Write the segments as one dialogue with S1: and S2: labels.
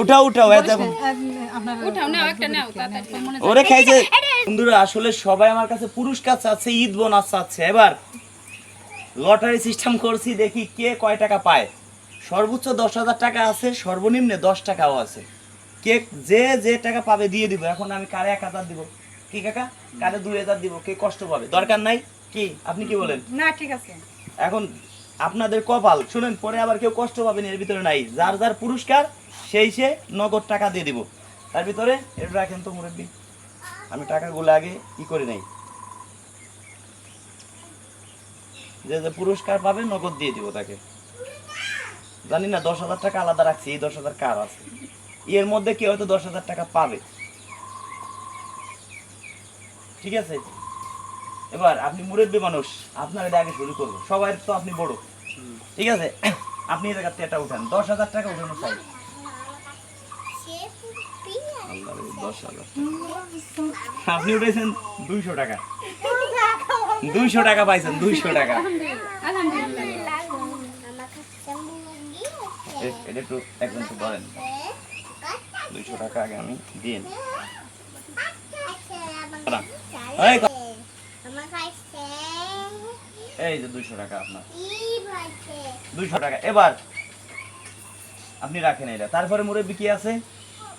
S1: উঠাও উঠাও এত
S2: মনে
S1: ওরে খাইছে। বন্ধুরা আসলে সবাই আমার কাছে পুরস্কার চাচ্ছে ঈদ বোনাস চাচ্ছে এবার লটারি সিস্টেম করছি দেখি কে কয় টাকা পায়। সর্বোচ্চ দশ হাজার টাকা আছে সর্বনিম্নে দশ টাকাও আছে। কে যে যে টাকা পাবে দিয়ে দিব। এখন আমি কারে এক হাজার দিব? কি কাকা? কারে দুই হাজার দিব? কে কষ্ট পাবে? দরকার নাই? কি? আপনি কি বলেন?
S2: না ঠিক আছে।
S1: এখন আপনাদের কপাল শুনেন পরে আবার কেউ কষ্ট পাবেন এর ভিতরে নাই। যার যার পুরস্কার সেই সে নগদ টাকা দিয়ে দিব। তার ভিতরে এটা রাখেন তো মুরব্বী আমি টাকাগুলো আগে ই করে নেই। যে যে পুরস্কার পাবে নগদ দিয়ে দিব তাকে। জানি না দশ হাজার টাকা আলাদা রাখছি এই দশ হাজার কার আছে? এর মধ্যে কেউ হয়তো দশ হাজার টাকা পাবে। ঠিক আছে? এবার আপনি মুরব্বী মানুষ আপনার এটা আগে শুরু করব। সবাই তো আপনি বড়। ঠিক আছে? আপনি এই জায়গাতে এটা উঠান। দশ হাজার টাকা উঠানো চাই আল্লাহ রে, দশ হাজার আপনি উঠেছেন দুইশো টাকা। দুইশো টাকা পাইছেন দুইশো টাকা। এটা একটু একজন একটু ধরেন দুইশো টাকা আগে আমি দিন এই এই যে দুইশো টাকা আপনার। দুইশো টাকা। এবার আপনি রাখেন এটা। তারপরে মুরব্বী কি আছে?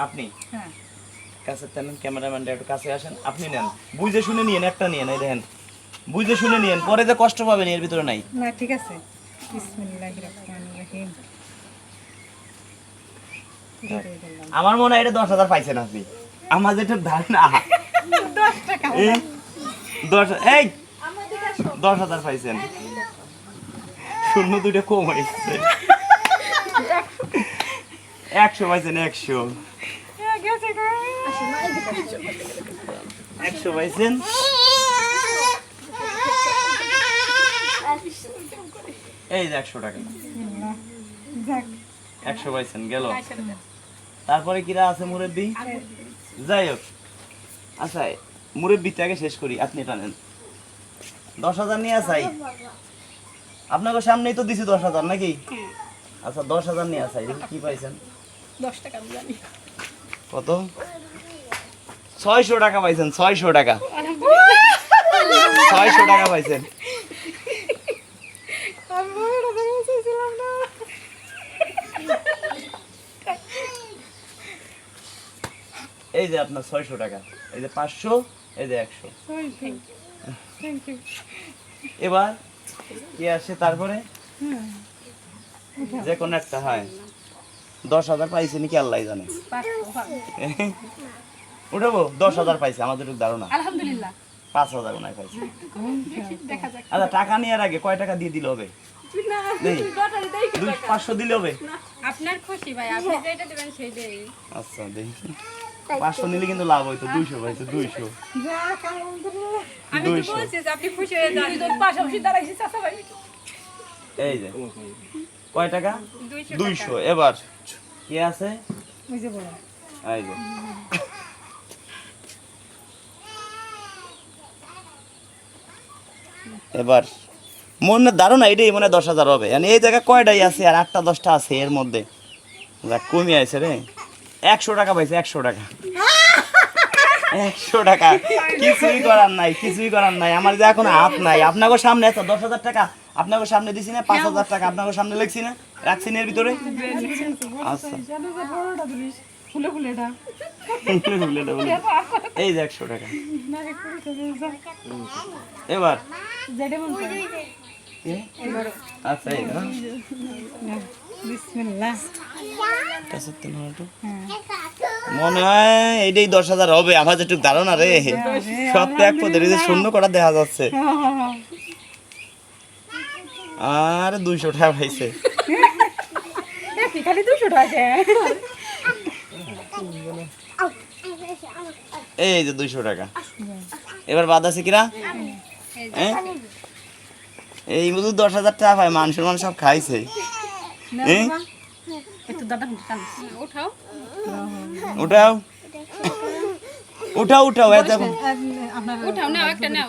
S1: আপনি।
S2: হ্যাঁ।
S1: ক্যামেরাম্যানটা একটু কাছে আসেন আপনি নেন। বুঝে শুনে নিয়েন একটা নিয়েন এই দেখেন। বুঝে শুনে নিয়েন পরে যে কষ্ট পাবেন এর ভিতরে নাই।
S2: না ঠিক আছে। বিসমিল্লাহির রহমানির রহিম।
S1: আমার মনে হয় এটা দশ হাজার পাইছেন আপনি। আমার যেটা ধারণা
S2: দশ টাকা
S1: দশ এই দশ হাজার পাইছেন। শূন্য দুইটা কম হয়েছে। একশো পাইছেন একশো।
S2: গেছে।
S1: একশো পাইছেন এই যে একশো টাকা। একশো পাইছেন গেল। তারপরে কিরা আছে মুরব্বী? যাই হোক। আচ্ছা মুরব্বীটাকে শেষ করি আপনি এটা নেন দশ হাজার নিয়ে আসাই? আপনাকে সামনেই তো দিছি দশ হাজার নাকি? আচ্ছা দশ হাজার নিয়ে আসাই কি পাইছেন।
S2: দশ টাকা আমি জানি।
S1: কত? ছয়শো টাকা পাইছেন, ছয়শো টাকা। ছয়শো টাকা পাইছেন। এই যে আপনার ছয়শো টাকা, এই যে পাঁচশো, এই যে একশো। এবার কি আসে তারপরে? যে কোনো একটা হয়। দশ হাজার পাইছে নাকি আল্লাহ জানে। উঠাবো? দশ হাজার পাইছে আমাদের ধারণা।
S2: আলহামদুলিল্লাহ।
S1: পাঁচ হাজার ওনায় পাইছে। আচ্ছা টাকা নেওয়ার আগে কয় টাকা দিয়ে দিলে হবে? পাঁচশো দিলে হবে?
S2: আপনার খুশি ভাই আপনি যেটা দেবেন সেইটাই
S1: আচ্ছা দেই। পাঁচশো নিলে কিন্তু লাভ হইতো দুইশো পাইছে দুইশো। দুইশো।
S2: হয়ে
S1: এই যে। কয় টাকা?
S2: দুইশো
S1: এবার কি আছে? এই যে। এবার মনে ধারণা এটাই মনে দশ হাজার হবে। মানে এই জায়গায় কয়টাই আছে আর আটটা দশটা আছে এর মধ্যে? যাক কমে আছে রে। একশো টাকা পাইছে একশো টাকা। একশো টাকা। কিছুই করার নাই কিছুই করার নাই। আমার যে এখন হাত নাই। আপনাকে সামনে আছে দশ হাজার টাকা আপনাকে সামনে দিছি না পাঁচ হাজার টাকা আপনাকে সামনে লিখছি না রাখছি না এর ভিতরে। আচ্ছা।
S2: ফুলে
S1: বলে। এই যে একশো টাকা। এবার।
S2: মন?
S1: আচ্ছা এই। মনে হয় এইটাই দশ হাজার হবে আমার যেটু ধারণা রে। সব তো এক পদের শূন্য করা দেখা যাচ্ছে। আর দুইশো টাকা পাইছে।
S2: খালি দুশো টাকা
S1: এই যে দুইশো টাকা। এবার বাদ আছে কিরা? হ্যাঁ? এই বুধু দশ হাজার টাকা পায় মানুষের মানুষ সব খাইছে। হ্যাঁ?
S2: একটু উঠাও।
S1: উঠাও। উঠাও উঠাও এত এখন
S2: উঠাও নাও একটা নাও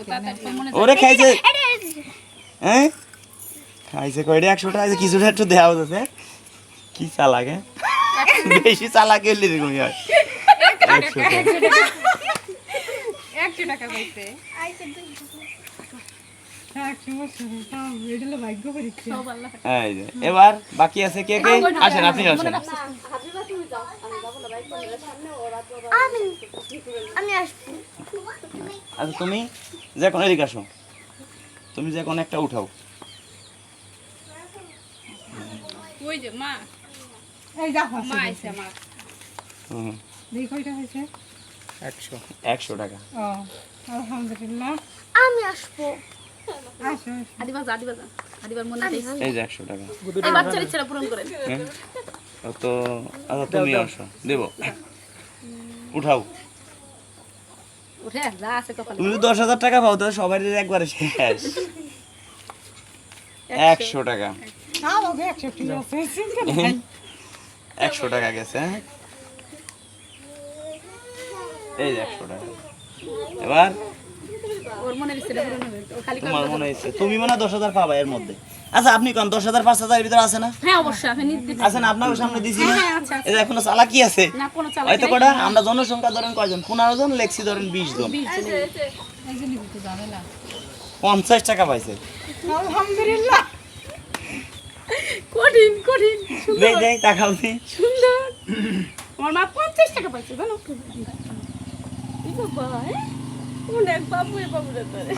S1: ওরে খাইছে। হ্যাঁ খাইছে কয়টা একশো টাকা কিছুটা একটু দেওয়া হচ্ছে কি চালাক হ্যাঁ বেশি চালাক হইলে এরকমই হয়। একশো টাকা।
S2: টাকা পাইছে
S1: এবার বাকি আছে কে কে? আসেন আপনি আসেন।
S3: আমি আমি
S1: আচ্ছা তুমি যে কোনো এদিকে আসো। তুমি যে কোনো একটা উঠাও।
S2: ওই যে মা।
S4: এই যা
S2: মা আইছে আমার।
S1: হুম,
S4: দেখি কয়টা হয়েছে?
S1: একশো। একশো টাকা।
S4: ও আলহামদুলিল্লাহ।
S3: আমি আসব।
S4: আসো আসো।
S2: আদিবাস আদিবাস আদিবার মনে
S1: এই যে একশো টাকা।
S2: এই বাচ্চার ইচ্ছা পূরণ করেন।
S1: হ্যাঁ? তো আচ্ছা তুমি আসো। দেবো। উঠাও।
S2: উঠে যা আছে কপালে।
S1: তুমি দশ হাজার টাকা পাও তাহলে সবাই একবারে শেষ। একশো টাকা।
S4: একশো নাই।
S1: একশো টাকা গেছে হ্যাঁ? এই একশো টাকা। এবার? তোমার মনে হচ্ছে। তুমি মনে দশ হাজার পাবা এর মধ্যে। আচ্ছা আপনি কোন দশ হাজার পাঁচ হাজার ভিতরে আছে না?
S2: হ্যাঁ অবশ্যই আমি নির্দিষ্ট
S1: আছে না আপনার সামনে দিছি না।
S2: হ্যাঁ, আচ্ছা,
S1: এই যে এখনও চালাকি আছে?
S2: না কোনো
S1: হয়তো কটা? আমরা জনসংখ্যা ধরেন কয়জন? পনেরো জন লেখছি ধরেন বিশ জন। পঞ্চাশ টাকা পাইছে।
S4: আলহামদুলিল্লাহ।
S2: কঠিন কঠিন
S1: দেই দেই টাকাও নেই
S2: সুন্দর। আমার মা পঞ্চাশ টাকা পাইছে জানো এই বাবা হ্যাঁ? অনেক বাবু এ বাবু রে তোরে।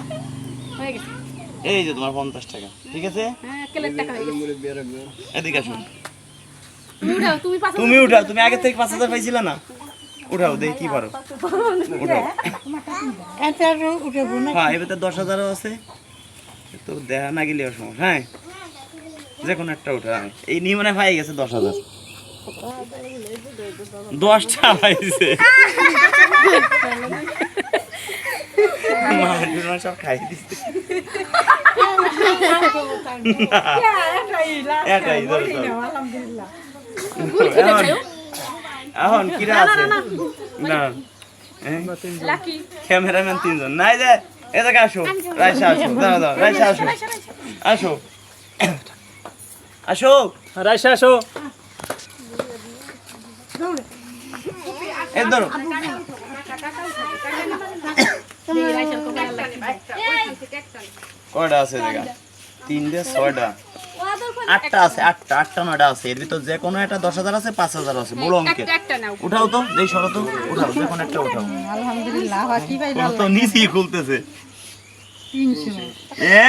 S2: হয়ে গেছে।
S1: এই যে তোমার পঞ্চাশ টাকা ঠিক আছে?
S2: হ্যাঁ
S1: এদিকে আসো
S2: তুমি উঠাও তুমি পাঁচ
S1: তুমি উঠাও তুমি আগে থেকে পাঁচ হাজার পাইছিলে না? উঠাও দেখি কি পারো। উঠাও। হ্যাঁ এবার তো দশ হাজারও আছে। তো দেখা না গেলে সমস্যা হ্যাঁ? যে কোনো একটা উঠা এই নিমনে পাই গেছে দশ হাজার। দশটা পাইছে সব খাই দিচ্ছে। এখন কিরা আছে? না হ্যাঁ? ক্যামেরাম্যান তিনজন। নাই যে এদিকে আসো। রাইসা আসো। দাঁড়া দাঁড়া রাইসা আসো। আসো। আসো রাইসা আসো। এ ধরো। কয়টা আছে দেখা তিনটে ছয়টা? আটটা আছে আটটা আটটা নয়টা আছে। এর ভিতর যে কোনো একটা দশ হাজার আছে পাঁচ হাজার আছে বড় অঙ্কের।
S2: একটা একটা নাও।
S1: উঠাও তো দেই সরো তো উঠাও যে কোনো একটা উঠাও।
S4: আলহামদুলিল্লাহ
S1: তো নিচেই খুলতেছে। এ?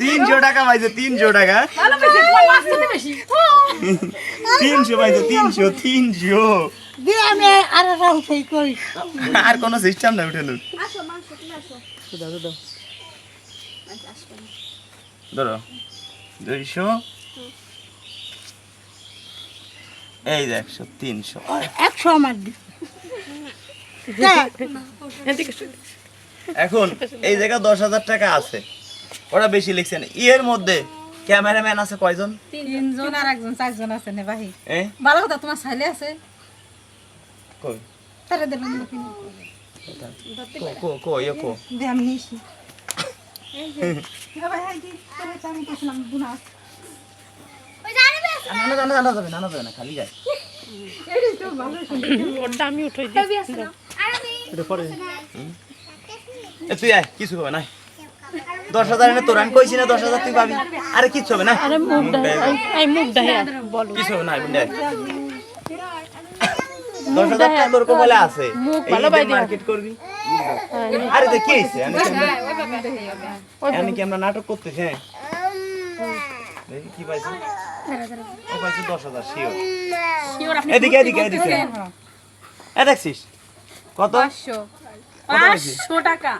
S1: তিনশো টাকা পাইছে তিনশো টাকা। তিনশো পাইছে তিনশো তিনশো।
S4: আর
S1: কোনো সিস্টেম নাই উঠে লুট। ধরো দুইশো। এই যে একশো তিনশো।
S4: একশো আমার দি।
S1: এখন এই জায়গা দশ হাজার টাকা আছে। ওরা বেশি লিখছেন ইয়ের মধ্যে ক্যামেরাম্যান আছে কয়জন?
S4: তিনজন আর একজন চারজন আছে নে ভাই ভালো কথা তোমার ছেলে আছে?
S1: কই?
S4: তারা দেবেন
S1: কো কো কো ইয়ে কো।
S4: দে আমি নিয়েছি ভাই হাই দি তাহলে তো আমি কইছিলাম গুনা।
S3: ওই জানি বেশ।
S1: নানা জানা জানা যাবে নানা যাবে না খালি যায়
S3: ছবি আছে না আর আমি
S1: এ তুই আয় কিছু হবে না। দশ হাজার এনে তোর আমি কইছি না দশ হাজার তুই পাবি। আরে কিচ্ছু হবে না। কিছু হবে না দশ হাজার টাকা তোর বলে আছে। মার্কেট করবি। আরে দেখ কি হয়েছে আমি কি আমরা নাটক করতেছি হ্যাঁ? কি পাইছি। ও পাইছি দশ হাজার শিওর
S2: শিওর
S1: এদিকে এদিকে এদিকে। এ দেখছিস? কত?
S2: পাঁচশো টাকা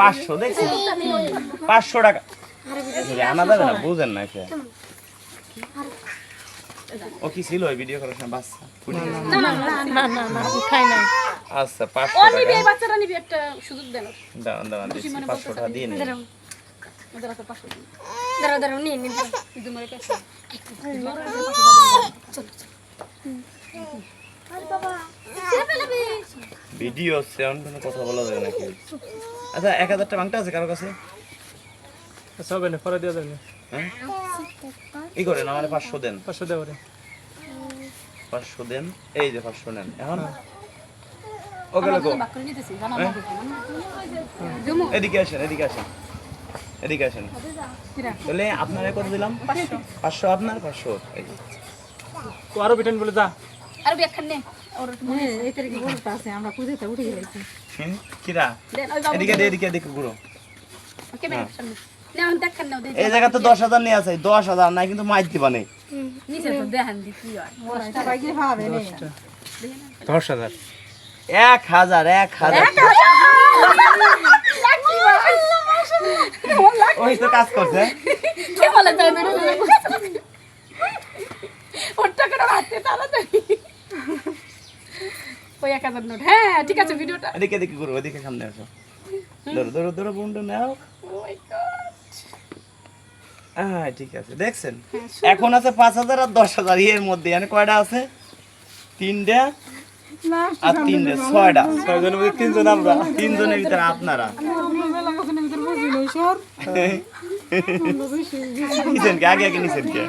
S1: পাঁচশো দেখছিস পাঁচশো টাকা আনা যাবে না বুঝেন না কে ও কি ছিল ওই ভিডিও করার সময় বাচ্চা ফুটে গেছে? আচ্ছা পাঁচশো
S2: ও নিবি এই বাচ্চারা নিবি একটা সুযোগ দেন
S1: দাঁড়ান দাঁড়ান দিচ্ছি টাকা দিয়ে নিন
S2: দিন কিন্তু মরে কাছে
S1: ভিডিও হচ্ছে এমন কোনো কথা বলা যাবে নাকি? আচ্ছা এক হাজার টাকা বাংটা আছে কারও কাছে?
S5: আচ্ছা হবে না পরে দেওয়া যাবে। না
S1: হ্যাঁ? এই করেন? আমার পাঁচশো দেন।
S5: পাঁচশো দেবো রে
S1: পাঁচশো দেন। এই যে পাঁচশো নেন। এখন? ও গেল গো হ্যাঁ? এদিকে আসেন এদিকে আসেন। এদিকে আসেন। তাহলে আপনারা কত দিলাম? পাঁচশো। আপনার পাঁচশো। এই
S5: তো আরও বিটেন বলে যা।
S2: আর ব্যাখ্যা নে। ওর একটু
S4: হ্যাঁ এই তারিখে বলতে আছে? আমরা খুঁজেতে উঠে গেছি
S1: কিরা?
S2: দেন ওই বাবু
S1: এদিকে দে এদিকে এদিকে ঘুরো।
S2: ওকে ব্যাখ্যা সামনে। না দেখান নাও দে
S1: এই জায়গা তো দশ হাজার নিয়ে আছে দশ হাজার না কিন্তু মাইর দিবা নেই
S2: নিচে তো দেখান দি কি হয়।
S4: সবাই কি হবে রে
S5: দশ হাজার।
S1: এক হাজার এক হাজার। ওই তো কাজ করছে।
S2: কে বলে ওর টাকাটা হাতে তাড়াতাড়ি ওই এক হাজার নোট? হ্যাঁ ঠিক আছে ভিডিওটা।
S1: এদিকে সামনে আসো। ধরো ধরো ধরো বন্ধু নাও। হ্যাঁ ঠিক আছে দেখছেন? এখন আছে পাঁচ হাজার আর দশ হাজার এর মধ্যে। মানে কয়টা আছে? তিনটা আর তিনটা ছয়টা।
S5: ছয়জনের মধ্যে তিনজন আমরা।
S1: তিনজনের ভিতরে আপনারা। আগে আগে নিছেন কে?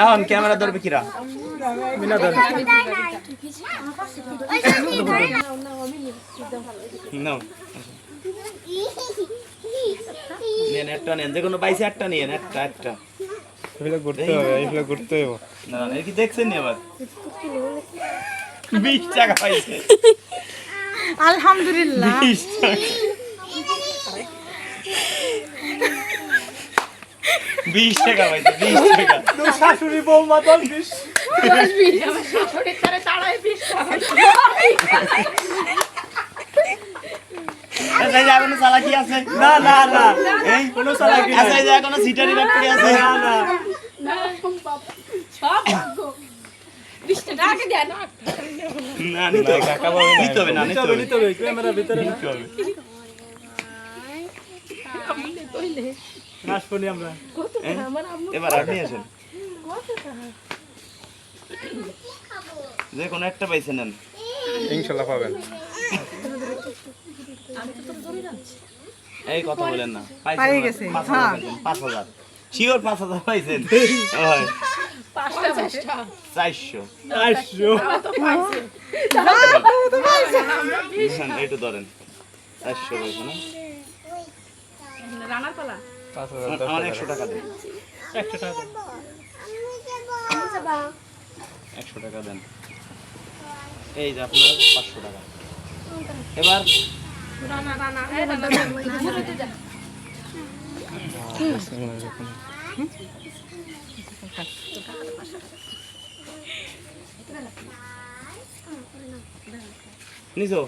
S1: এখন ক্যামেরা ধরবে কিরা? নেন একটা নেন যে কোনো পাইছে একটা একটা একটা
S5: এগুলো ঘুরতে হবে এগুলো ঘুরতে হবে।
S1: না না কি দেখছেন নি আবার? বিশ টাকা পাইছে
S4: আলহামদুলিল্লাহ।
S1: বিশ টাকা। বিশ টাকা পাইছে বিশ টাকা।
S5: শাশুড়ি বৌমা দল বিশ।
S2: আমার শাশুড়ির তারে টাকা
S1: আচ্ছা, আছে
S5: না না না
S1: এই
S5: কোনো চালাকি।
S1: আচ্ছা এই যে এখনও সিটারি ব্যাপারে আছে
S5: না না
S2: না সব গো বিশ দেয় না
S1: না নিতে
S5: কাকা বাবু
S1: নিতে হবে না
S5: নিতে
S1: নিতে
S5: হবে
S1: হবে
S5: নিতে হবে ক্যামেরার ভিতরে
S1: নিতে হবে
S5: নাচবনি আমরা
S1: এবার আপনি আসেন যে কোনো একটা পাইছে নেন।
S5: ইনশাল্লাহ পাবেন।
S1: এই কথা বলেন না।
S4: পাই গেছে,
S1: পাঁচ
S4: হ্যাঁ।
S1: হাজার পাইছেন, পাঁচ হাজার। শিওর পাঁচ হাজার পাইছেন? হয়। চারশো। হ্যাঁ, একটু ধরেন। চারশো রয়েছে না?
S2: রানার পালা
S1: আমার একশো টাকা দেন।
S5: একশো টাকা। দেন।
S1: একশো টাকা দেন। এই যে আপনার পাঁচশো টাকা। এবার নিছো?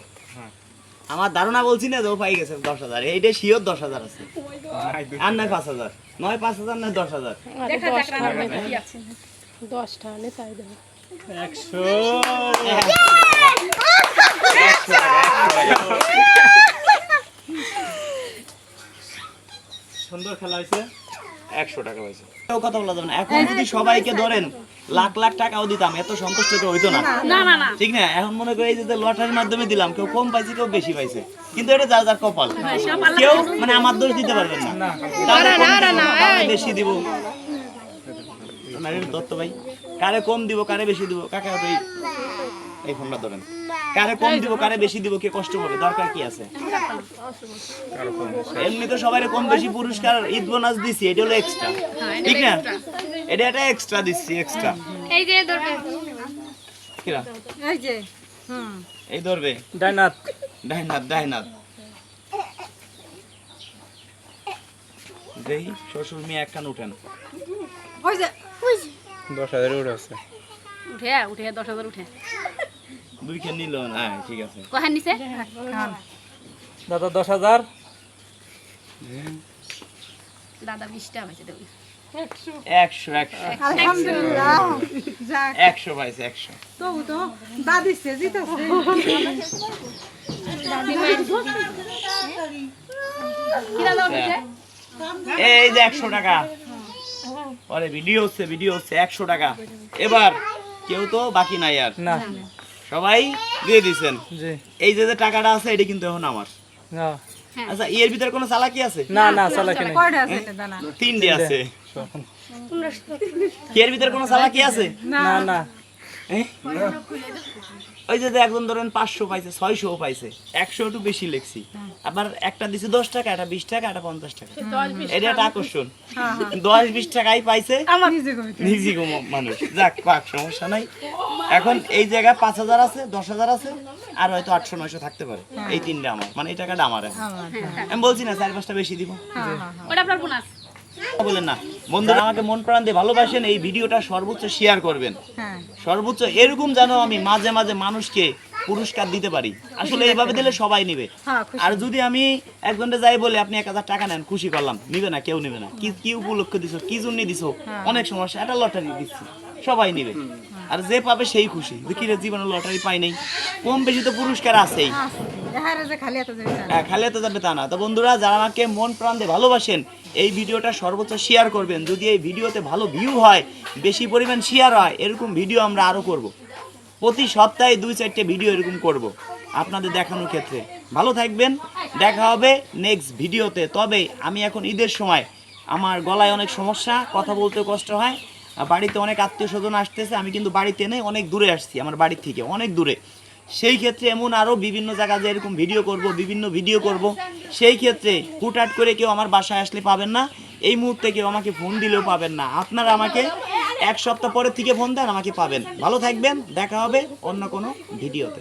S1: আমার ধারণা বলছি না যে ও পাই গেছে দশ হাজার। এইটা শিওর দশ হাজার আছে। আর নয় পাঁচ হাজার। নয় পাঁচ হাজার, নয় দশ হাজার।
S2: দশটা
S5: একশো সুন্দর খেলা হয়েছে
S1: একশো টাকা পাইছে কথা বলা যাবে না এখন যদি সবাইকে ধরেন লাখ লাখ টাকাও দিতাম এত সন্তুষ্ট কেউ হইতো না
S2: না না না
S1: ঠিক না এখন মনে করি যে লটারির মাধ্যমে দিলাম কেউ কম পাইছে কেউ বেশি পাইছে কিন্তু এটা যার যার কপাল কেউ মানে আমার দোষ দিতে পারবেন না বেশি দিব মানে দত্ত ভাই কারে কম দিব কারে বেশি দিব? কাকা তুই এই ফোনটা ধরেন। কারে কম দিব কারে বেশি দিব কে কষ্ট পাবে? দরকার কি আছে? এমনি তো সবাই কম বেশি পুরস্কার ঈদ বোনাস দিছি এটা হলো এক্সট্রা ঠিক না? এটা একটা এক্সট্রা দিচ্ছি এক্সট্রা
S3: এই যে ধরবেন
S1: কিরা?
S4: এই যে হুম।
S1: এই ধরবে।
S5: ডাইনাথ
S1: ডাইনাথ ডাইনাথ দেই শ্বশুর মেয়ে একখান উঠেন।
S4: ওই যে।
S5: দশ হাজার উঠে আছে
S2: উঠে উঠে দশ হাজার উঠে।
S1: দুই খান নিল না? হ্যাঁ ঠিক আছে।
S2: কহান নিছে?
S5: দাদা দশ হাজার।
S2: দাদা বিশটা হয়েছে দেখুন
S1: একশো। একশো
S4: আলহামদুলিল্লাহ।
S1: একশো পাইছে একশো।
S4: তবু তো দাদিছে জিতেছে।
S2: উঠেছে?
S1: এই যে একশো টাকা। আরে ভিডিও হচ্ছে ভিডিও হচ্ছে একশো টাকা। এবার কেউ তো বাকি নাই আর।
S5: না।
S1: সবাই দিয়ে দিছেন। এই যে যে টাকাটা আছে এটা কিন্তু এখন আমার।
S5: না।
S2: হ্যাঁ।
S1: আচ্ছা এর ভিতরে কোনো চালাকি আছে?
S5: না না চালাকি নেই।
S4: কয়টা আছে
S1: তিনটে আছে।
S2: তোমরা
S1: এর ভিতরে কোনো চালাকি আছে?
S5: না না?
S1: ওই যে একজন ধরেন পাঁচশো পাইছে ছয়শো পাইছে একশো একটু বেশি লিখছি। আবার একটা দিছে দশ টাকা একটা বিশ টাকা একটা পঞ্চাশ টাকা। এটা একটা আকর্ষণ। দশ বিশ টাকাই পাইছে
S4: নিজে
S1: মানুষ। যাক পাক সমস্যা নাই। এখন এই জায়গায় পাঁচ হাজার আছে দশ হাজার আছে আর হয়তো আটশো নয়শো থাকতে পারে। এই তিনটা আমার। মানে এই টাকাটা আমার। আমি বলছি না চার পাঁচটা বেশি দিব।
S2: ওটা আপনার বোনাস
S1: বলেন না। বন্ধুরা আমাকে মন প্রাণ দিয়ে ভালোবাসেন এই ভিডিওটা সর্বোচ্চ শেয়ার করবেন।
S4: হ্যাঁ।
S1: সর্বোচ্চ এরকম যেন আমি মাঝে মাঝে মানুষকে পুরস্কার দিতে পারি। আসলে এইভাবে দিলে সবাই নিবে।
S4: হ্যাঁ,
S1: আর যদি আমি একজনকে যাই বলে আপনি এক হাজার টাকা নেন খুশি করলাম। নিবে না কেউ নিবে না। কি কি উপলক্ষ দিছো কি জন্য দিছো? অনেক সমস্যা একটা লটারি দিচ্ছি। সবাই নিবে। আর যে পাবে সেই খুশি। কি রে জীবনে লটারি পাই নাই। কম বেশি তো পুরস্কার আছেই।
S4: হ্যাঁ খালি এত যাবে
S1: হ্যাঁ, তো যাবে তা না। তো বন্ধুরা যারা আমাকে মন প্রাণ দিয়ে ভালোবাসেন এই ভিডিওটা সর্বোচ্চ শেয়ার করবেন। যদি এই ভিডিওতে ভালো ভিউ হয় বেশি পরিমাণ শেয়ার হয় এরকম ভিডিও আমরা আরও করব। প্রতি সপ্তাহে দুই চারটে ভিডিও এরকম করব আপনাদের দেখানোর ক্ষেত্রে। ভালো থাকবেন। দেখা হবে নেক্সট ভিডিওতে তবে আমি এখন ঈদের সময়। আমার গলায় অনেক সমস্যা কথা বলতে কষ্ট হয়। বাড়িতে অনেক আত্মীয় স্বজন আসতেছে, আমি কিন্তু বাড়িতে নেই, অনেক দূরে আসছি, আমার বাড়ির থেকে, অনেক দূরে। সেই ক্ষেত্রে এমন আরও বিভিন্ন জায়গায় যে এরকম ভিডিও করব, বিভিন্ন ভিডিও করব, সেই ক্ষেত্রে হুটহাট করে কেউ আমার বাসায় আসলে পাবেন না। এই মুহূর্তে কেউ আমাকে ফোন দিলেও পাবেন না। আপনারা আমাকে এক সপ্তাহ পরের থেকে ফোন দেন, আমাকে পাবেন। ভালো থাকবেন, দেখা হবে অন্য কোনো ভিডিওতে।